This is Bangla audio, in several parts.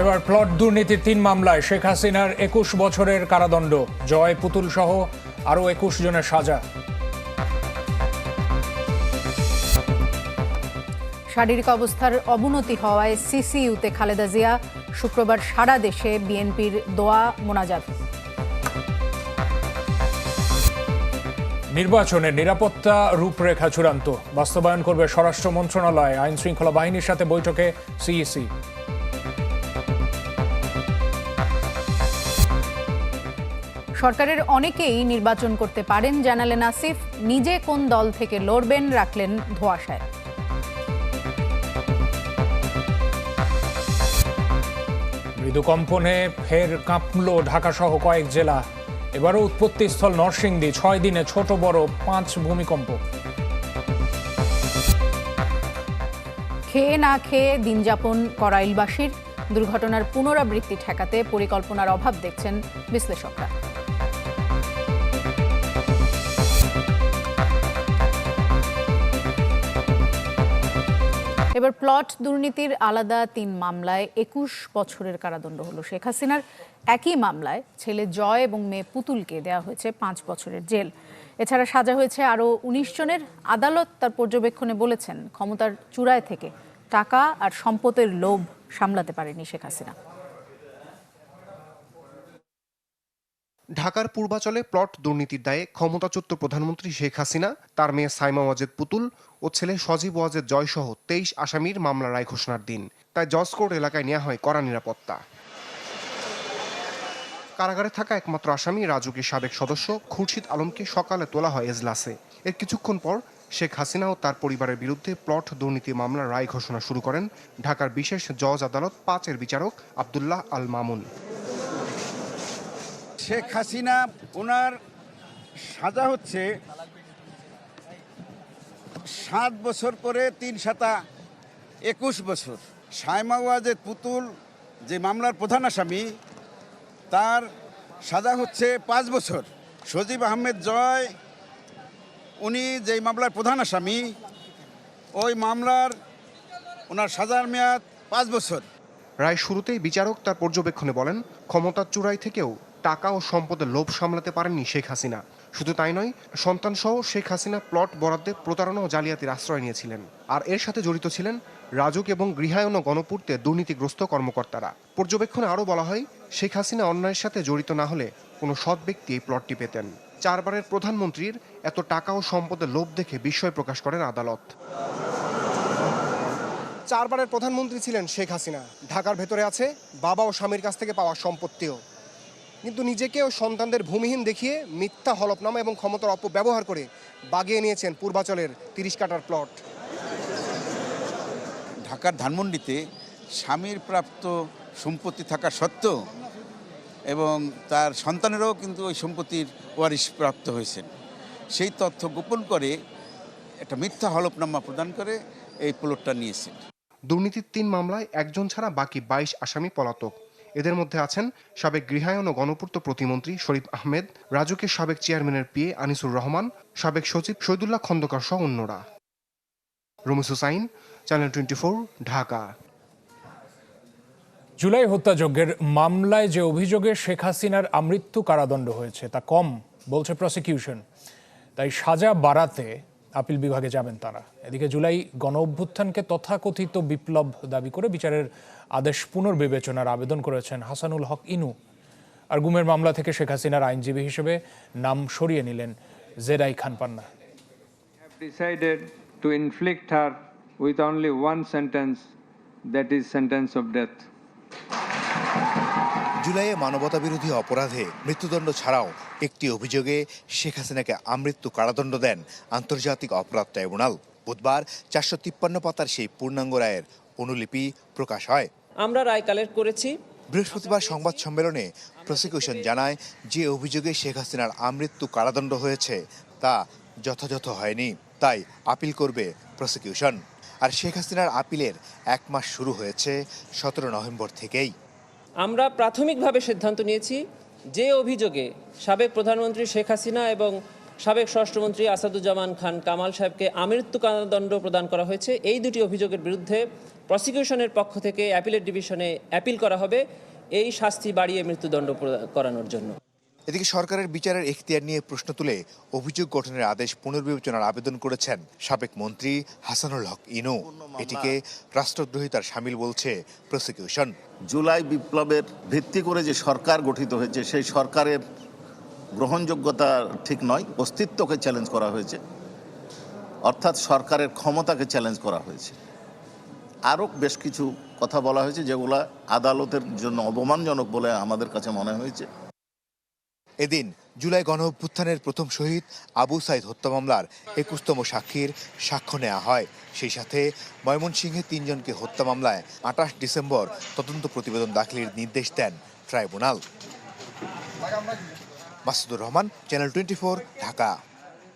এবার প্লট দুর্নীতির তিন মামলায় শেখ হাসিনার একুশ বছরের কারাদণ্ড। জয় পুতুল সহ আরও একুশ জনের সাজা। শারীরিক অবস্থার অবনতি হওয়ায় সিসিইউতে খালেদা জিয়া শুক্রবার সারা দেশে বিএনপির দোয়া মোনাজাত। নির্বাচনের নিরাপত্তা রূপরেখা চূড়ান্ত। বাস্তবায়ন করবে স্বরাষ্ট্র মন্ত্রণালয় আইন শৃঙ্খলা বাহিনীর সাথে বৈঠকে সিইসি। সরকারের অনেকেই নির্বাচন করতে পারেন। জানালেন আসিফ নিজে কোন দল থেকে লড়বেন রাখলেন ধোয়াশায়। মৃদু কম্পনে ফের কাঁপল ঢাকা সহ কয়েক জেলা। এবারও উৎপত্তিস্থল নরসিংদী ছয় দিনে ছোট বড় পাঁচ ভূমিকম্প। খেয়ে না খেয়ে দিন যাপন করাইলবাসীর। দুর্ঘটনার পুনরাবৃত্তি ঠেকাতে পরিকল্পনার অভাব দেখছেন বিশ্লেষকরা। এবার প্লট দুর্নীতির আলাদা তিন মামলায় একুশ বছরের কারাদণ্ড হলো। শেখ হাসিনার একই মামলায় ছেলে জয় এবং মেয়ে পুতুলকে দেয়া হয়েছে পাঁচ বছরের জেল। এছাড়া সাজা হয়েছে আরও উনিশ জনের। আদালত তার পর্যবেক্ষণে বলেছেন, ক্ষমতার চূড়ায় থেকে টাকা আর সম্পদের লোভ সামলাতে পারেনি শেখ হাসিনা। ঢাকার পূর্বাচলে প্লট দুর্নীতির দায়ে ক্ষমতাচ্যুত প্রধানমন্ত্রী শেখ হাসিনা, তার মেয়ে সাইমা ওয়াজেদ পুতুল ও ছেলে সজীব ওয়াজেদ জয়সহ তেইশ আসামির মামলা রায় ঘোষণার দিন। তাই জজকোর্ট এলাকায় নেওয়া হয় কড়া নিরাপত্তা। কারাগারে থাকা একমাত্র আসামি রাজুকের সাবেক সদস্য খুরশিদ আলমকে সকালে তোলা হয় এজলাসে। এর কিছুক্ষণ পর শেখ হাসিনা ও তার পরিবারের বিরুদ্ধে প্লট দুর্নীতি মামলার রায় ঘোষণা শুরু করেন ঢাকার বিশেষ জজ আদালত পাঁচের বিচারক আবদুল্লাহ আল মামুন। শেখ হাসিনা, ওনার সাজা হচ্ছে সাত বছর করে তিন সাতা একুশ বছর। সাইমা ওয়াজেদ পুতুল, যে মামলার প্রধান আসামি, তার সাজা হচ্ছে পাঁচ বছর। সজীব আহমেদ জয়, উনি যে মামলার প্রধান আসামি, ওই মামলার ওনার সাজার মেয়াদ পাঁচ বছর। রায় শুরুতেই বিচারক তার পর্যবেক্ষণে বলেন, ক্ষমতার চূড়াই থেকেও টাকা ও সম্পদের লোভ সামলাতে পারেননি শেখ হাসিনা। শুধু তাই নয়, সন্তানসহ শেখ হাসিনা প্লট বরাদ্দে প্রতারণা ও জালিয়াতির আশ্রয় নিয়েছিলেন। আর এর সাথে জড়িত ছিলেন রাজুক এবং গৃহায়ন ও গণপূর্তে দুর্নীতিগ্রস্ত কর্মকর্তারা। পর্যবেক্ষণে আরও বলা হয়, শেখ হাসিনা অন্যায়ের সাথে জড়িত না হলে কোনো সৎ ব্যক্তি এই প্লটটি পেতেন। চারবারের প্রধানমন্ত্রীর এত টাকা ও সম্পদের লোভ দেখে বিস্ময় প্রকাশ করেন আদালত। চারবারের প্রধানমন্ত্রী ছিলেন শেখ হাসিনা। ঢাকার ভেতরে আছে, বাবা ও স্বামীর কাছ থেকে পাওয়া সম্পত্তিও। কিন্তু নিজেকে ও সন্তানদের ভূমিহীন দেখিয়ে মিথ্যা হলফনামা এবং ক্ষমতার অপব্যবহার করে বাগিয়ে নিয়েছেন পূর্বাচলের তিরিশ কাটার প্লট। ঢাকার ধানমন্ডিতে স্বামীর প্রাপ্ত সম্পত্তি থাকা সত্ত্বেও এবং তার সন্তানেরও কিন্তু ওই সম্পত্তির ওয়ারিশ প্রাপ্ত হয়েছেন। সেই তথ্য গোপন করে একটা মিথ্যা হলফনামা প্রদান করে এই প্লটটা নিয়েছেন। দুর্নীতির তিন মামলায় একজন ছাড়া বাকি বাইশ আসামি পলাতক। এদের মধ্যে আছেন সাবেক গৃহায়ন ও গণপূর্ত প্রতিমন্ত্রী শরীফ আহমেদ রাজুকের সাবেক চেয়ারম্যানের পিএ আনিসুর রহমান, সাবেক সচিব শহীদুল্লাহ খন্দকার সহ অন্যরা। Ramis Hussain, channel twenty Dhaka. July হত্যাযজ্ঞের মামলায় যে অভিযোগে শেখ হাসিনার আমৃত্যু কারাদণ্ড হয়েছে, তা কম, বলছে প্রসিকিউশন। তাই সাজা বাড়াতে আপিল বিভাগে যাবেন তারা। এদিকে জুলাই গণ অভ্যুত্থানকে তথাকথিত বিপ্লব দাবি করে বিচারের আদেশ পুনর্বিবেচনার আবেদন করেছেন হাসানুল হক ইনু। আর গুমের মামলা থেকে শেখ হাসিনার আইনজীবী হিসেবে নাম সরিয়ে নিলেন জেরাই খান পান্না। Decided to inflict her with only one sentence, that is sentence of death. জুলাইয়ে মানবতা বিরোধী অপরাধে মৃত্যুদণ্ড ছাড়াও একটি অভিযোগে শেখ হাসিনাকে আমৃত্যু কারাদণ্ড দেন আন্তর্জাতিক অপরাধ ট্রাইব্যুনাল। বুধবার চারশো তিপ্পান্ন পাতার সেই পূর্ণাঙ্গ রায়ের অনুলিপি প্রকাশ হয়। আমরা রায় কালেক্ট করেছি। বৃহস্পতিবার সংবাদ সম্মেলনে প্রসিকিউশন জানায় যে অভিযোগে শেখ হাসিনার আমৃত্যু কারাদণ্ড হয়েছে তা যথাযথ হয়নি তাই আপিল করবে প্রসিকিউশন। আর শেখ হাসিনার আপিলের এক মাস শুরু হয়েছে সতেরো নভেম্বর থেকেই। আমরা প্রাথমিকভাবে সিদ্ধান্ত নিয়েছি যে অভিযোগে সাবেক প্রধানমন্ত্রী শেখ হাসিনা এবং সাবেক স্বরাষ্ট্রমন্ত্রী আসাদুজ্জামান খান কামাল সাহেবকে আমৃত্যু কারাদণ্ড প্রদান করা হয়েছে। এই দুটি অভিযোগের বিরুদ্ধে প্রসিকিউশনের পক্ষ থেকে অ্যাপিলেট ডিভিশনে অ্যাপিল করা হবে এই শাস্তি বাড়িয়ে মৃত্যুদণ্ড করানোর জন্য। এদিকে সরকারের বিচারের এখতিয়ার নিয়ে প্রশ্ন তুলে অভিযোগ গঠনের আদেশ পুনর্বিবেচনার আবেদন করেছেন সাবেক মন্ত্রী হাসানুল হক ইনু। এটিকে রাষ্ট্রদ্রোহিতার সামিল বলছে প্রসিকিউশন। জুলাই বিপ্লবের ভিত্তি করে যে সরকার গঠিত হয়েছে সেই সরকারের গ্রহণযোগ্যতা ঠিক নয়, অস্তিত্বকে চ্যালেঞ্জ করা হয়েছে। অর্থাৎ সরকারের ক্ষমতাকে চ্যালেঞ্জ করা হয়েছে। আরও বেশ কিছু কথা বলা হয়েছে যেগুলো আদালতের জন্য অপমানজনক বলে আমাদের কাছে মনে হয়েছে। এদিন জুলাই গণ অভ্যুত্থানের প্রথম শহীদ আবু সাইদ হত্যা মামলার একুশতম সাক্ষীর সাক্ষ্য নেওয়া হয়। সেই সাথে ময়মনসিংহে তিনজনকে হত্যা মামলায় আঠাশ ডিসেম্বর তদন্ত প্রতিবেদন দাখিলের নির্দেশ দেন tribunal. Masudur Rahman channel twenty Dhaka.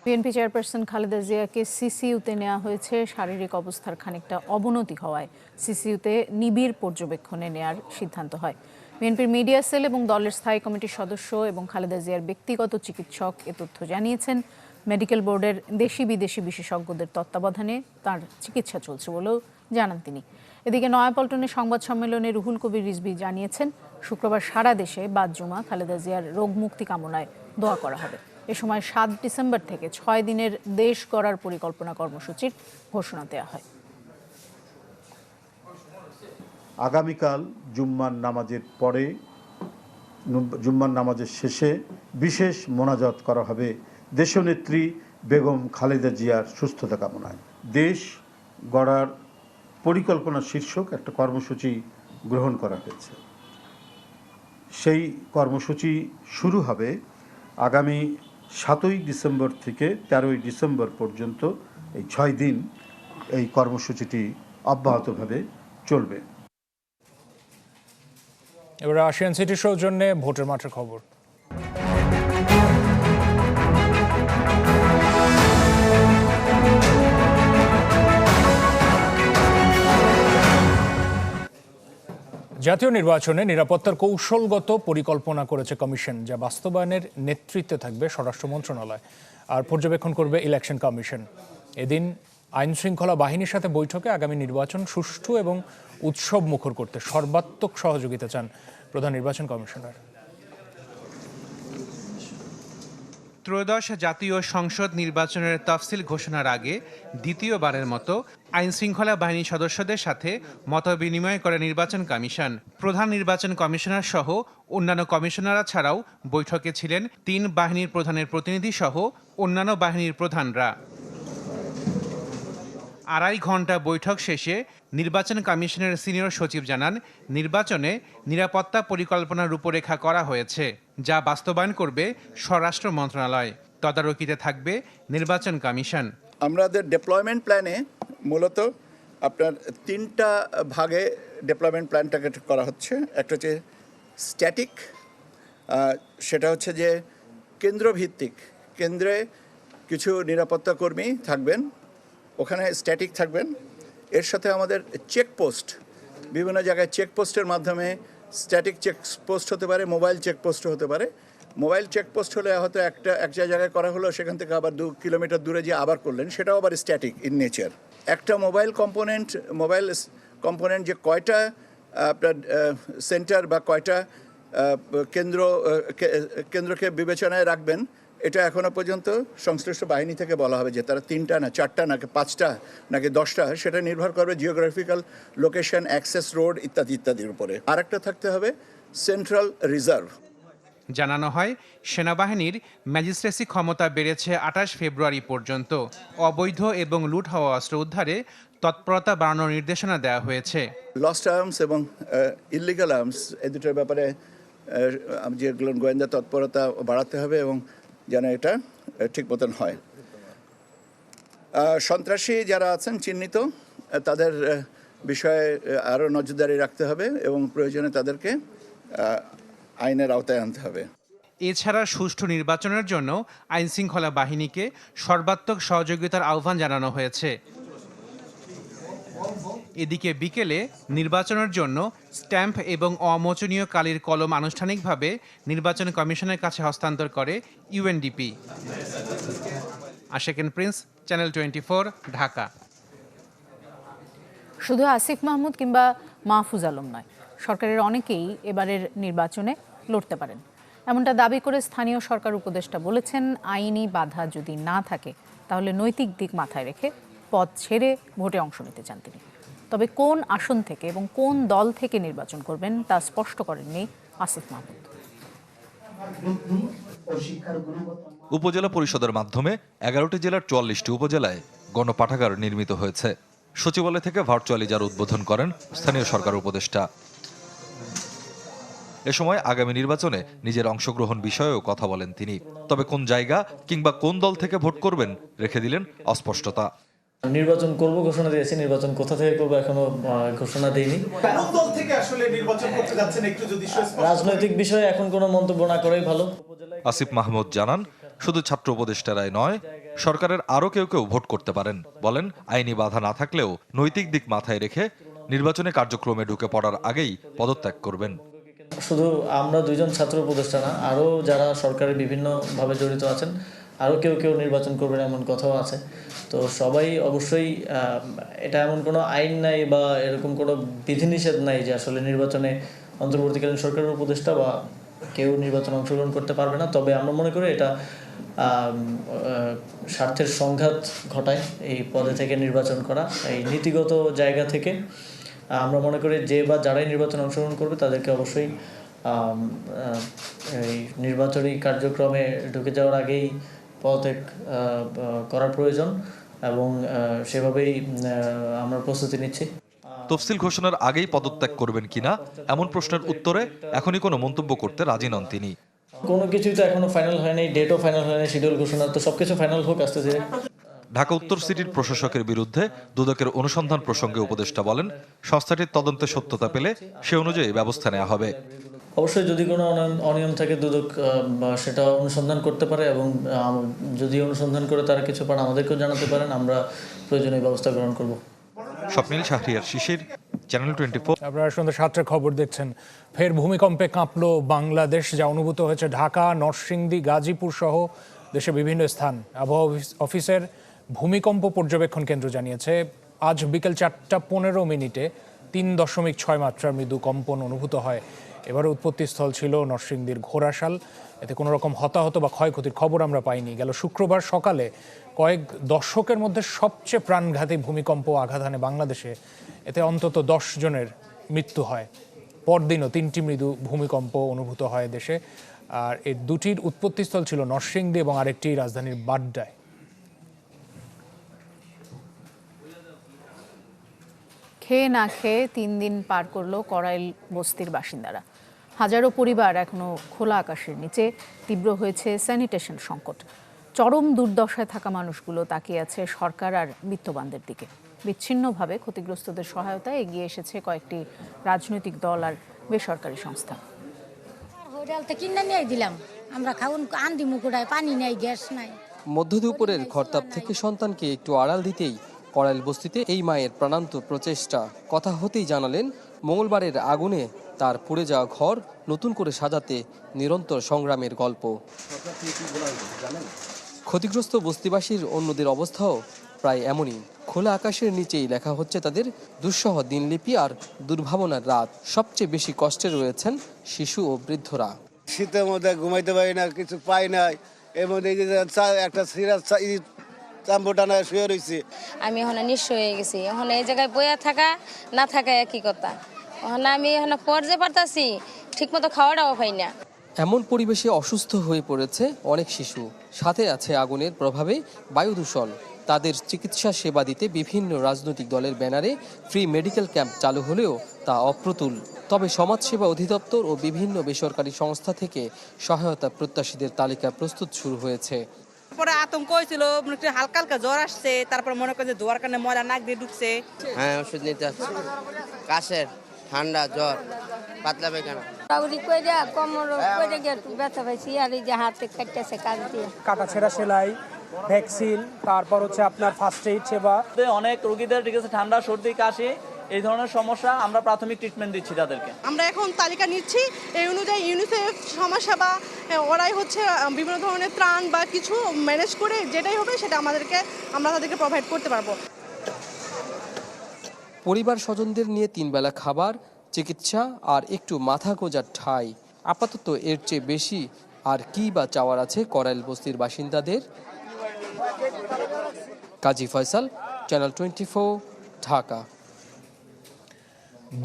BNP chairperson Khaleda জিয়াকে সিসিইউতে নেওয়া হয়েছে। শারীরিক অবস্থার খানিকটা অবনতি হওয়ায় সিসিইউতে নিবিড় পর্যবেক্ষণে নেয়ার সিদ্ধান্ত হয়। বিএনপির মিডিয়া সেল এবং দলের স্থায়ী কমিটির সদস্য এবং খালেদা জিয়ার ব্যক্তিগত চিকিৎসক এ তথ্য জানিয়েছেন। মেডিকেল বোর্ডের দেশি বিদেশি বিশেষজ্ঞদের তত্ত্বাবধানে তার চিকিৎসা চলছে বলেও জানান তিনি। এদিকে নয়াপল্টনে সংবাদ সম্মেলনে রুহুল কবির রিজভি জানিয়েছেন, শুক্রবার সারা দেশে বাদ জুমা, খালেদা জিয়ার রোগ মুক্তি কামনায় দোয়া করা হবে। এ সময় সাত ডিসেম্বর থেকে ছয় দিনের দেশ গড়ার পরিকল্পনা কর্মসূচির ঘোষণা দেওয়া হয়। আগামীকাল জুম্মার নামাজের পরে, জুম্মার নামাজের শেষে বিশেষ মোনাজাত করা হবে দেশনেত্রী বেগম খালেদা জিয়ার সুস্থতা কামনায়। দেশ গড়ার পরিকল্পনা শীর্ষক একটা কর্মসূচি গ্রহণ করা হয়েছে। সেই কর্মসূচি শুরু হবে আগামী সাতই ডিসেম্বর থেকে তেরোই ডিসেম্বর পর্যন্ত এই ছয় দিন এই কর্মসূচিটি অব্যাহতভাবে চলবে। এবার রাশিয়ান সিটি সৌজন্যে ভোটের মাঠের খবর। জাতীয় নির্বাচনে নিরাপত্তার কৌশলগত পরিকল্পনা করেছে কমিশন, যা বাস্তবায়নের নেতৃত্বে থাকবে স্বরাষ্ট্র মন্ত্রণালয় আর পর্যবেক্ষণ করবে ইলেকশন কমিশন। এদিন আইন শৃঙ্খলা বাহিনীর সাথে বৈঠকে আগামী নির্বাচন সুষ্ঠু এবং উৎসব মুখর করতে সর্বাত্মক সহযোগিতা চান প্রধান নির্বাচন কমিশনার। ত্রয়োদশ জাতীয় সংসদ নির্বাচনের তফসিল ঘোষণার আগে দ্বিতীয়বারের মতো আইন শৃঙ্খলা বাহিনীর সদস্যদের সাথে মত বিনিময় করে নির্বাচন কমিশন। প্রধান নির্বাচন কমিশনার সহ অন্যান্য কমিশনাররা ছাড়াও বৈঠকে ছিলেন তিন বাহিনীর প্রধানের প্রতিনিধি সহ অন্যান্য বাহিনীর প্রধানরা। আড়াই ঘণ্টা বৈঠক শেষে নির্বাচন কমিশনের সিনিয়র সচিব জানান, নির্বাচনে নিরাপত্তা পরিকল্পনার রূপরেখা করা হয়েছে, যা বাস্তবায়ন করবে স্বরাষ্ট্র মন্ত্রণালয়। তদারকিতে থাকবে নির্বাচন কমিশন। আমাদের ডেপ্লয়মেন্ট প্ল্যানে মূলত আপনার তিনটা ভাগে ডেপ্লয়মেন্ট প্ল্যানটাকে করা হচ্ছে। একটা হচ্ছে স্ট্যাটিক সেটা হচ্ছে যে কেন্দ্রভিত্তিক। কেন্দ্রে কিছু নিরাপত্তা কর্মী থাকবেন। ওখানে স্ট্যাটিক থাকবেন। এর সাথে আমাদের চেকপোস্ট বিভিন্ন জায়গায় চেকপোস্টের মাধ্যমে স্ট্যাটিক চেকপোস্ট হতে পারে মোবাইল চেকপোস্ট হতে পারে। মোবাইল চেকপোস্ট হলে হয়তো একটা, এক জায়গায় করা হলো, সেখান থেকে আবার দু কিলোমিটার দূরে যে আবার করলেন। সেটাও আবার স্ট্যাটিক ইন নেচার একটা মোবাইল কম্পোনেন্ট মোবাইল কম্পোনেন্ট যে কয়টা আপনার সেন্টার বা কয়টা কেন্দ্র কেন্দ্রকে বিবেচনায় রাখবেন এটা এখনও পর্যন্ত সংশ্লিষ্ট বাহিনী থেকে বলা হবে যে তারা তিনটা না চারটা নাকি পাঁচটা নাকি দশটা সেটা নির্ভর করবে জিওগ্রাফিক্যাল লোকেশন অ্যাক্সেস রোড ইত্যাদি ইত্যাদির উপরে। আরেকটা থাকতে হবে সেন্ট্রাল রিজার্ভ জানানো হয় সেনাবাহিনীর ম্যাজিস্ট্রেসি ক্ষমতা বেড়েছে আঠাশ ফেব্রুয়ারি পর্যন্ত। অবৈধ এবং লুট হওয়া অস্ত্র উদ্ধারে তৎপরতা বাড়ানোর নির্দেশনা দেওয়া হয়েছে। লস্ট আর্মস এবং ইলিগাল আর্মস এ দুটোর ব্যাপারে যেগুলো গোয়েন্দা তৎপরতা বাড়াতে হবে এবং যেন এটা ঠিক মতন হয়। সন্ত্রাসী যারা আছেন, চিহ্নিত তাদের বিষয়ে আরও নজরদারি রাখতে হবে এবং প্রয়োজনে তাদেরকে আইনের আওতায় আনতে হবে। এছাড়া সুষ্ঠু নির্বাচনের জন্য আইনশৃঙ্খলা বাহিনীকে সর্বাত্মক সহযোগিতার আহ্বান জানানো হয়েছে। এদিকে বিকেলে নির্বাচনের জন্য স্ট্যাম্প এবং অমোচনীয় কালির কলম আনুষ্ঠানিকভাবে নির্বাচন কমিশনের কাছে হস্তান্তর করে UNDP. Asheken Prince, channel twenty four Dhaka. শুধু আসিফ মাহমুদ কিংবা মাহফুজ আলম নয়, সরকারের অনেকেই এবারের নির্বাচনে লড়তে পারেন। এমনটা দাবি করে স্থানীয় সরকার উপদেষ্টা বলেছেন, আইনি বাধা যদি না থাকে, তাহলে নৈতিক দিক মাথায় রেখে পদ ছেড়ে ভোটে অংশ নিতে চান তিনি। তবে কোন আসন থেকে এবং কোন দল থেকে নির্বাচন করবেন তা স্পষ্ট করেননি আসিফ মাহমুদ। উপজেলা পরিষদের মাধ্যমে এগারোটি জেলার চুয়াল্লিশটি উপজেলায় গণপাঠাগার নির্মিত হয়েছে। সচিবালয় থেকে ভার্চুয়ালি যার উদ্বোধন করেন স্থানীয় সরকার উপদেষ্টা। এ সময় আগামী নির্বাচনে নিজের অংশগ্রহণ বিষয়েও কথা বলেন তিনি। তবে কোন জায়গা কিংবা কোন দল থেকে ভোট করবেন রেখে দিলেন অস্পষ্টতা। নির্বাচন করব ঘোষণা দিয়েছি নির্বাচন কোথা থেকে করব এখনও আহ, ঘোষণা দেইনি। কোন দল থেকে আসলে নির্বাচন করতে যাচ্ছেন একটু যদি সুস্পষ্ট রাজনৈতিক বিষয়ে এখন কোনো মন্তব্য না করাই ভালো। আসিফ মাহমুদ জানান শুধু ছাত্র উপদেষ্টারাই নয় সরকারের আরও কেউ কেউ ভোট করতে পারেন। বলেন আইনি বাধা না থাকলেও নৈতিক দিক মাথায় রেখে নির্বাচনে কার্যক্রমে ঢুকে পড়ার আগেই পদত্যাগ করবেন। শুধু আমরা দুইজন ছাত্র উপদেষ্টা না আরও যারা সরকারের বিভিন্নভাবে জড়িত আছেন আরও কেউ কেউ নির্বাচন করবেন এমন কথাও আছে। তো সবাই অবশ্যই এটা এমন কোনো আইন নাই বা এরকম কোনো বিধিনিষেধ নাই যে আসলে নির্বাচনে অন্তর্বর্তীকালীন সরকারের উপদেষ্টা বা কেউ নির্বাচনে অংশগ্রহণ করতে পারবে না। তবে আমরা মনে করি এটা স্বার্থের সংঘাত ঘটায় এই পদে থেকে নির্বাচন করা। এই নীতিগত জায়গা থেকে আমরা মনে করি যে বা যারাই নির্বাচনে অংশগ্রহণ করবে তাদেরকে অবশ্যই এই নির্বাচনী কার্যক্রমে ঢুকে যাওয়ার আগেই পদত্যাগ করার প্রয়োজন এবং সেভাবেই আমরা প্রস্তুতি নিচ্ছি। তফসিল ঘোষণার আগেই পদত্যাগ করবেন কিনা এমন প্রশ্নের উত্তরে এখনই কোনো মন্তব্য করতে রাজি নন তিনি। কোনো কিছুই তো এখনও ফাইনাল হয়নি ডেটও ফাইনাল হয়নি শিডিউল ঘোষণা তো সবকিছু ফাইনাল হোক আস্তে ধীরে। ঢাকা উত্তর সিটির প্রশাসকের বিরুদ্ধে দুদকের অনুসন্ধান প্রসঙ্গে উপদেষ্টা বলেন সংস্থাটির তদন্তে সত্যতা পেলে সে অনুযায়ী ব্যবস্থা নেওয়া হবে। অবশ্যই যদি কোনো অনিয়ম- অনিয়ম থাকে দুদক বা সেটা অনুসন্ধান করতে পারে এবং যদি অনুসন্ধান করে তারা কিছু পান আমাদেরকেও জানাতে পারেন আমরা প্রয়োজনীয় ব্যবস্থা গ্রহণ করব। স্বপ্নিল শাহরিয়ার শিশির চ্যানেল টোয়েন্টি আপনারা সন্ধ্যা সাতটার খবর দেখছেন। ফের ভূমিকম্পে কাঁপলো বাংলাদেশ যা অনুভূত হয়েছে ঢাকা নরসিংদী গাজীপুর সহ দেশের বিভিন্ন স্থান। আবহাওয়া অফিসের ভূমিকম্প পর্যবেক্ষণ কেন্দ্র জানিয়েছে আজ বিকেল চারটা পনেরো মিনিটে তিন দশমিক ছয় মাত্রার মৃদু কম্পন অনুভূত হয়। এবারে উৎপত্তিস্থল ছিল নরসিংদীর ঘোড়াশাল। এতে কোনো রকম হতাহত বা ক্ষয়ক্ষতির খবর আমরা পাইনি। গেল শুক্রবার সকালে কয়েক দশকের মধ্যে সবচেয়ে প্রাণঘাতী ভূমিকম্প আঘাত বাংলাদেশে। এতে অন্তত দশ জনের মৃত্যু হয়। পরদিনও তিনটি মৃদু ভূমিকম্প অনুভূত হয় দেশে। আর এর দুটির উৎপত্তিস্থল ছিল নরসিংদী এবং আরেকটি রাজধানীর বাড্ডায়। খেয়ে না খেয়ে তিন দিন পার করল করাইল বস্তির বাসিন্দারা। হাজারো পরিবার এখনও খোলা আকাশের নিচে। তীব্র হয়েছে স্যানিটেশন সংকট। চরম দুর্দশায় থাকা মানুষগুলো তাকিয়ে আছে সরকার আর বিত্তবানদের দিকে। বিচ্ছিন্নভাবে ক্ষতিগ্রস্তদের সহায়তায় এগিয়ে এসেছে কয়েকটি রাজনৈতিক দল আর বেসরকারি সংস্থা। কিনে নিয়ে দিলাম। আমরা খাউন আন্দি মুকুড়ায় পানি নাই গ্যাস নাই। মধ্য দুপুরের ঘরতাপ থেকে সন্তানকে একটু আড়াল দিতেই করাইল বস্তিতে এই মায়ের প্রাণান্ত প্রচেষ্টা। কথা হতেই জানালেন মঙ্গলবারের আগুনে তার পুড়ে যাওয়া ঘর নতুন করে সাজাতে নিরন্তর সংগ্রামের গল্প। ক্ষতিগ্রস্ত বস্তিবাসীর অন্যদের অবস্থাও প্রায় এমনই। খোলা আকাশের নিচেই লেখা হচ্ছে তাদের দুঃসহ দিনলিপি আর দুর্ভাবনার রাত। সবচেয়ে বেশি কষ্টে রয়েছেন শিশু ও বৃদ্ধরা। শীতের মধ্যে ঘুমাইতে পারি না কিছু পাই নাই। মধ্যে এই যে একটা সিরাজ শুয়ে রয়েছে আমি এখন নিঃস্ব হয়ে গেছি। এখন এই জায়গায় বইয়া থাকা না থাকা একই কথা এখন আমি এখন পর্যায়ে পারতাছি ঠিক মতো খাওয়াটাও পাই না। এমন পরিবেশে অসুস্থ হয়ে পড়েছে অনেক শিশু। সাথে আছে আগুনের প্রভাবে বায়ু দূষণ তাদের চিকিৎসা সেবা দিতে বিভিন্ন রাজনৈতিক দলের ব্যানারে ফ্রি মেডিকেল ক্যাম্প চালু হলেও তা অপ্রতুল। তবে সমাজসেবা অধিদপ্তর ও বিভিন্ন বেসরকারি সংস্থা থেকে সহায়তা প্রত্যাশীদের তালিকা প্রস্তুত শুরু হয়েছে। পরে আতঙ্ক হয়েছিল করি হালকা হালকা জ্বর আসছে তারপর মনে করেন যে ধোয়ার কারণে ময়লা নাক দিয়ে ঢুকছে। হ্যাঁ ওষুধ নিতে আসছি। কাশের। ঠান্ডা জ্বর পাতলা পায়খানা। টাউরি কইরা কোমর কইরা গিয়ে একটু ব্যথা পাইছি আর এই যে হাতে কাটতেছে কাজ দিয়ে। কাটা ছেঁড়া সেলাই ভ্যাকসিন তারপর হচ্ছে আপনার ফার্স্ট এইড সেবা। অনেক রোগীদের ঠিক আছে ঠান্ডা সর্দি কাশি এই ধরনের সমস্যা আমরা প্রাথমিক ট্রিটমেন্ট দিচ্ছি তাদেরকে। আমরা এখন তালিকা নিচ্ছি এই অনুযায়ী ইউনিসেফ সমাজসেবা ওরাই হচ্ছে বিভিন্ন ধরনের ত্রাণ বা কিছু ম্যানেজ করে যেটাই হবে সেটা আমাদেরকে আমরা তাদেরকে প্রোভাইড করতে পারব। পরিবার স্বজনদের নিয়ে তিনবেলা খাবার, চিকিৎসা আর একটু মাথা গোজার ঠাঁই। আপাতত এর চেয়ে বেশি আর কি বা চাওয়ার আছে করাইল বস্তির বাসিন্দাদের? Kazi Faisal channel twenty Dhaka.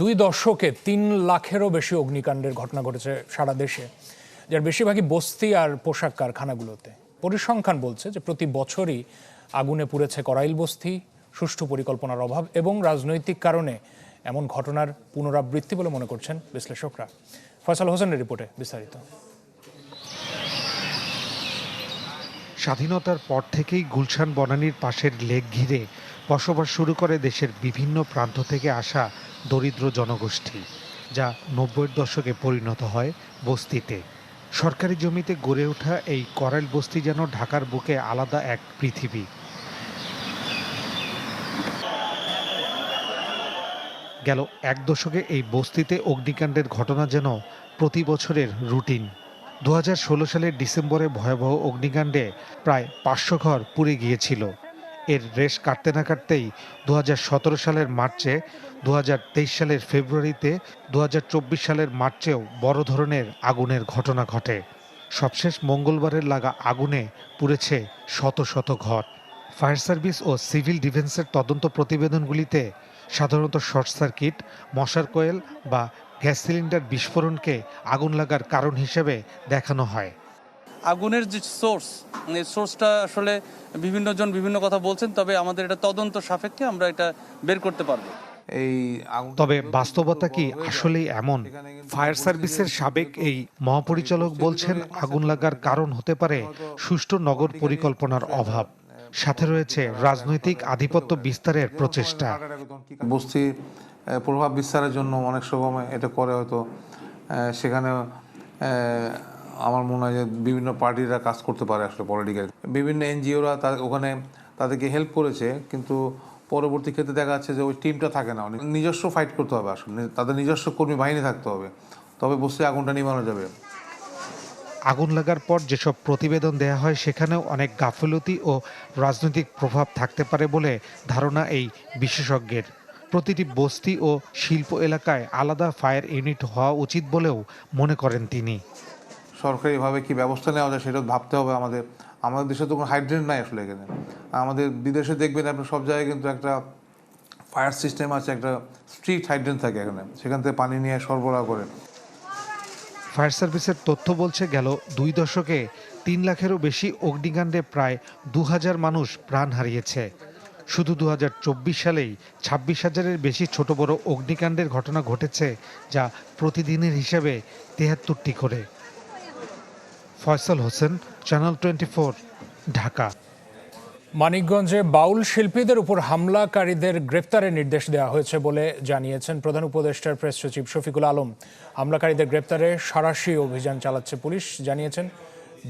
দুই দশকে তিন লাখেরও বেশি অগ্নিকাণ্ডের ঘটনা ঘটেছে সারা দেশে, যার বেশিরভাগই বস্তি আর পোশাক কারখানাগুলোতে। পরিসংখ্যান বলছে যে প্রতি বছরই আগুনে পুড়েছে করাইল বস্তি সুষ্ঠু পরিকল্পনার অভাব এবং রাজনৈতিক কারণে এমন ঘটনার পুনরাবৃত্তি বলে মনে করছেন বিশ্লেষকরা। ফয়সাল হোসেনের রিপোর্টে বিস্তারিত। স্বাধীনতার পর থেকেই গুলশান বনানীর পাশের লেক ঘিরে বসবাস শুরু করে দেশের বিভিন্ন প্রান্ত থেকে আসা দরিদ্র জনগোষ্ঠী, যা নব্বইয়ের দশকে পরিণত হয় বস্তিতে। সরকারি জমিতে গড়ে ওঠা এই করাইল বস্তি যেন ঢাকার বুকে আলাদা এক পৃথিবী। গেল এক দশকে এই বস্তিতে অগ্নিকাণ্ডের ঘটনা যেন প্রতি বছরের রুটিন। দু হাজার ষোলো সালের ডিসেম্বরে ভয়াবহ অগ্নিকাণ্ডে প্রায় পাঁচশো ঘর পুড়ে গিয়েছিল। এর রেশ কাটতে না কাটতেই দু হাজার সতেরো সালের মার্চে দু হাজার তেইশ সালের ফেব্রুয়ারিতে দু হাজার চব্বিশ সালের মার্চেও বড় ধরনের আগুনের ঘটনা ঘটে। সবশেষ মঙ্গলবারের লাগা আগুনে পুড়েছে শত শত ঘর। ফায়ার সার্ভিস ও সিভিল ডিফেন্সের তদন্ত প্রতিবেদনগুলিতে সাধারণত শর্ট সার্কিট মশার কোয়েল বা গ্যাস সিলিন্ডার বিস্ফোরণকে আগুন লাগার কারণ হিসেবে দেখানো হয়। আগুনের যে সোর্স এই সোর্সটা আসলে বিভিন্ন জন বিভিন্ন কথা বলছেন তবে আমাদের এটা তদন্ত সাপেক্ষে আমরা এটা বের করতে পারব। এই তবে বাস্তবতা কি আসলেই এমন? ফায়ার সার্ভিসের সাবেক এই মহাপরিচালক বলছেন আগুন লাগার কারণ হতে পারে সুষ্ঠু নগর পরিকল্পনার অভাব। সাথে রয়েছে রাজনৈতিক আধিপত্য বিস্তারের প্রচেষ্টা। বস্তি প্রভাব বিস্তারের জন্য অনেক সময় এটা করে হয়তো। সেখানে আমার মনে হয় যে বিভিন্ন পার্টিরা কাজ করতে পারে আসলে পলিটিক্যাল বিভিন্ন এনজিওরা ওখানে তাদেরকে হেল্প করেছে, কিন্তু পরবর্তী ক্ষেত্রে দেখা যাচ্ছে যে ওই টিমটা থাকে না। অনেক নিজস্ব ফাইট করতে হবে আসলে। তাদের নিজস্ব কর্মী বাহিনী থাকতে হবে। তবে বস্তি আগুনটা নিবানো যাবে। আগুন লাগার পর যেসব প্রতিবেদন দেয়া হয়, সেখানেও অনেক গাফিলতি ও রাজনৈতিক প্রভাব থাকতে পারে বলে ধারণা এই বিশেষজ্ঞের। প্রতিটি বস্তি ও শিল্প এলাকায় আলাদা ফায়ার ইউনিট হওয়া উচিত বলেও মনে করেন তিনি। সরকারিভাবে কি ব্যবস্থা নেওয়া যায় সেটা ভাবতে হবে আমাদের। আমাদের দেশে তো কোনো হাইড্রেন্ট নাই আসলে এখানে। আমাদের বিদেশে দেখবেন আপনি সব জায়গায় কিন্তু একটা ফায়ার সিস্টেম আছে, একটা স্ট্রিট হাইড্রেন্ট থাকে এখানে। সেখান থেকে পানি নিয়ে সরবরাহ করে। ফায়ার সার্ভিসের তথ্য বলছে গেল দুই দশকে তিন লাখেরও বেশি অগ্নিকাণ্ডে প্রায় দু হাজার মানুষ প্রাণ হারিয়েছে। শুধু দু হাজার চব্বিশ সালেই ছাব্বিশ হাজারের বেশি ছোট বড় অগ্নিকাণ্ডের ঘটনা ঘটেছে, যা প্রতিদিনের হিসাবে তেহাত্তরটি করে। Faisal Hossain channel twenty Dhaka. মানিকগঞ্জে বাউল শিল্পীদের উপর হামলাকারীদের গ্রেপ্তারের নির্দেশ দেওয়া হয়েছে বলে জানিয়েছেন প্রধান উপদেষ্টার প্রেস সচিব শফিকুল আলম। হামলাকারীদের গ্রেপ্তারে সারাশি অভিযান চালাচ্ছে পুলিশ, জানিয়েছেন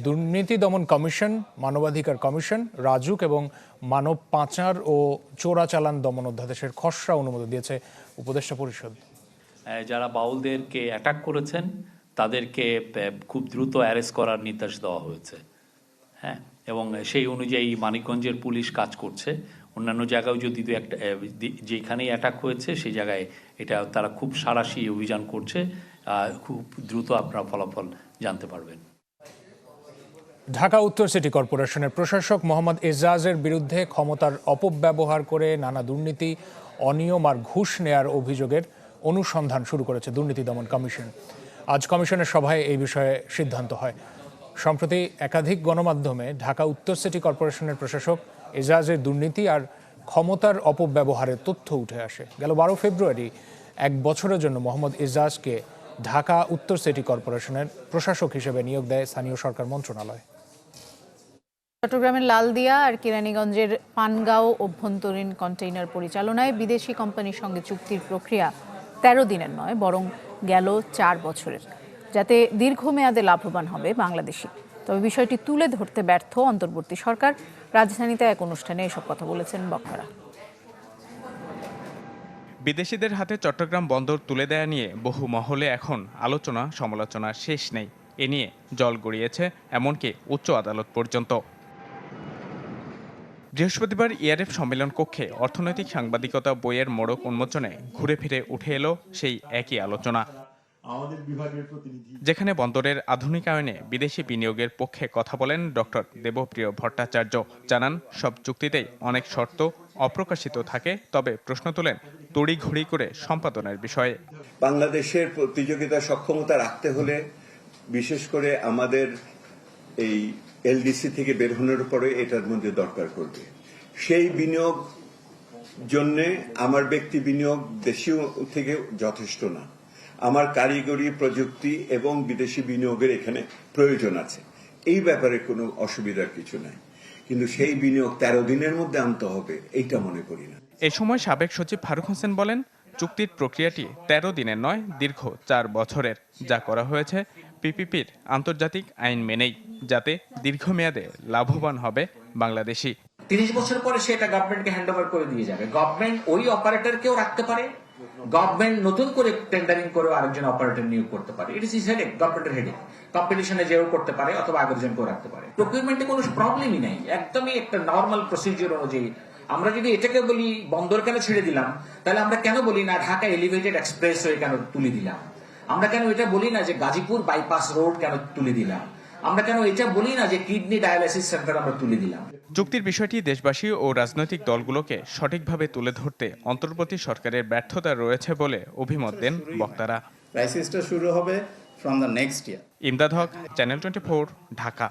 দুর্নীতি দমন কমিশন, মানবাধিকার কমিশন, রাজুক এবং মানব পাচার ও চোরাচালান দমন অধ্যাদেশের খসড়া অনুমোদন দিয়েছে উপদেষ্টা পরিষদ। যারা বাউলদেরকে অ্যাটাক করেছেন, তাদেরকে খুব দ্রুত অ্যারেস্ট করার নির্দেশ দেওয়া হয়েছে। হ্যাঁ? এবং সেই অনুযায়ী মানিকগঞ্জের পুলিশ কাজ করছে। অন্যান্য জায়গায় যদি দু একটা যেখানেই অ্যাটাক হয়েছে, সেই জায়গায় এটা তারা খুব সারাশি অভিযান করছে। খুব দ্রুত আপনারা ফলাফল জানতে পারবেন। ঢাকা উত্তর সিটি কর্পোরেশনের প্রশাসক মোহাম্মদ এজাজের বিরুদ্ধে ক্ষমতার অপব্যবহার করে নানা দুর্নীতি, অনিয়ম আর ঘুষ নেয়ার অভিযোগের অনুসন্ধান শুরু করেছে দুর্নীতি দমন কমিশন। আজ কমিশনের সভায় এই বিষয়ে সিদ্ধান্ত হয়। সম্প্রতি একাধিক গণমাধ্যমে ঢাকা উত্তর সিটি কর্পোরেশনের প্রশাসক এজাজের দুর্নীতি আর ক্ষমতার অপব্যবহারের তথ্য উঠে আসে। গেল বারো ফেব্রুয়ারি, এক বছরের জন্য মোহাম্মদ এজাজকে ঢাকা উত্তর সিটি কর্পোরেশনের প্রশাসক হিসেবে নিয়োগ দেয় স্থানীয় সরকার মন্ত্রণালয়। চট্টগ্রামের লালদিয়া আর কেরানীগঞ্জের পানগাঁও অভ্যন্তরীণ কন্টেইনার পরিচালনায় বিদেশি কোম্পানির সঙ্গে চুক্তির প্রক্রিয়া তেরো দিনের নয়, বরং গেল চার বছরের। যাতে দীর্ঘমেয়াদে লাভবান হবে বাংলাদেশি। তবে বিষয়টি তুলে ধরতে ব্যর্থ অন্তর্বর্তী সরকার। রাজধানীতে এক অনুষ্ঠানে এসব কথা বলেছেন বক্তারা। বিদেশিদের হাতে চট্টগ্রাম বন্দর তুলে দেয়া নিয়ে বহু মহলে এখন আলোচনা সমালোচনার শেষ নেই। এ নিয়ে জল গড়িয়েছে এমনকি উচ্চ আদালত পর্যন্ত। বৃহস্পতিবার ইআরএফ সম্মেলন কক্ষে অর্থনৈতিক সাংবাদিকতা বইয়ের মোড়ক উন্মোচনে ঘুরে ফিরে উঠে এলো সেই একই আলোচনা। যেখানে বন্দরের আধুনিকায়নে বিদেশি বিনিয়োগের পক্ষে কথা বলেন ডক্টর দেবপ্রিয় ভট্টাচার্য। জানান সব চুক্তিতেই অনেক শর্ত অপ্রকাশিত থাকে তবে প্রশ্ন তোলেন তড়িঘড়ি করে সম্পাদনের বিষয়ে। বাংলাদেশের প্রতিযোগিতা সক্ষমতা রাখতে হলে বিশেষ করে আমাদের এই এলডিসি থেকে বের হওয়ার পরে এটার মধ্যে দরকার করবে। সেই বিনিয়োগ জন্যে আমার ব্যক্তি বিনিয়োগ দেশীয় থেকে যথেষ্ট না। আমার কারিগরি প্রযুক্তি এবং বিদেশি বিনিয়োগের এখানে প্রয়োজন আছে। এই ব্যাপারে কোনো অসুবিধার কিছু নাই। কিন্তু সেই বিনিয়োগ তেরো দিনের মধ্যে আনতে হবে এইটা মনে করি না। এ সময় সাবেক সচিব ফারুক হোসেন বলেন চুক্তির প্রক্রিয়াটি তেরো দিনের নয় দীর্ঘ চার বছরের যা করা হয়েছে পিপিপির আন্তর্জাতিক আইন মেনেই যাতে দীর্ঘমেয়াদে লাভবান হবে বাংলাদেশি। তিরিশ বছর পরে সে এটা গভর্নমেন্টকে হ্যান্ড ওভার করে দিয়ে যাবে। গভর্নমেন্ট ওই অপারেটরকেও রাখতে পারে? গভর্নমেন্ট নতুন করে টেন্ডারিং করেও আরেকজন অপারেটর নিয়োগ করতে পারে। ইট ইস ইজ হেডেক গভর্নমেন্টের হেডেক কম্পিটিশনে যেও করতে পারে অথবা আগের জনকেও রাখতে পারে। প্রকিউরমেন্টে কোনো প্রবলেমই নাই। একদমই একটা নর্মাল প্রসিডিওর অনুযায়ী। আমরা যদি এটাকে বলি, বন্দর কেন ছেড়ে দিলাম? তাহলে আমরা কেন বলি না, ঢাকা এলিভেটেড এক্সপ্রেস হয়ে কেন তুলে দিলাম? আমরা কেন এটা বলি না যে গাজীপুর বাইপাস রোড কেন তুলে দিলাম? আমরা কেন এটা বলি না যে কিডনি ডায়ালাইসিস সেন্টার আমরা তুলে দিলাম? চুক্তির বিষয়টি দেশবাসী ও রাজনৈতিক দলগুলোকে সঠিকভাবে তুলে ধরতে অন্তর্বর্তী সরকারের ব্যর্থতা রয়েছে বলে অভিমত দেন বক্তারা। ক্রাইসিসটা শুরু হবে from the next year Imdad Haque channel twenty Dhaka.